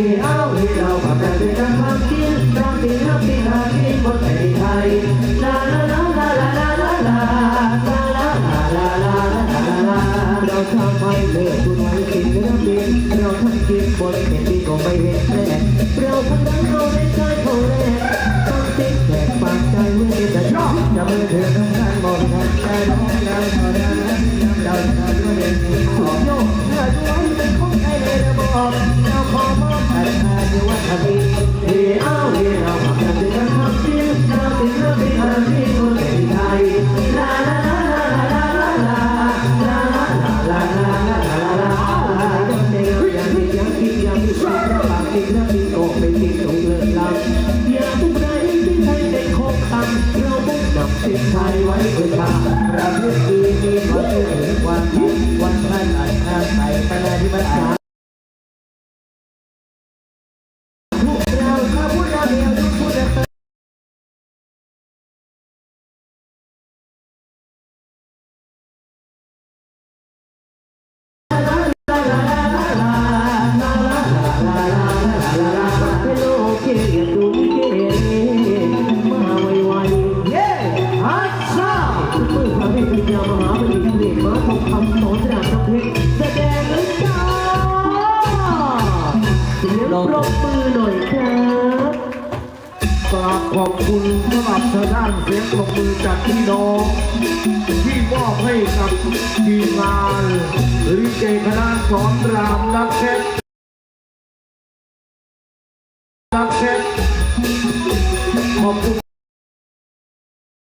ีเอาที่เราทำกันด้วยกันความจริงรักจริงรักจริงหาที่คนไทยไทยลาลาลาลาลาลาลาลาลาลาลาลาลาลาเราทำให้เลิกคุณไว้สิ่งที่เราเป็นเราทำจริงบนเห็นดีก็ไม่เห็นแน่เราคนนั้นเขาได้ใจเขาแน่ต้องติ๊กแขกปากใจเมื่อเห็นแต่ชอบจะมือเธอทำงานมองกันใจร้องใจพอได้ ติดรักนี้ออไปติดตรงเลิศล้ำอย่าตุ้กใดที่ไทยได้คบคำเราบุกนำเส้ไทยไว้เพื่อทาประเทศอื่นมีความเชื่อถือความคิดวันพันอัจข้ามไปขณะที่มัน สียงปรบมือหน่อยครับกากขอบคุณสำหรับทางด้านเสียงปรบมือจากพี่น้อง ที่มอบให้กับทีมงานลิเกคณะสอนรามนักเพชนักเพชรขอบคุณ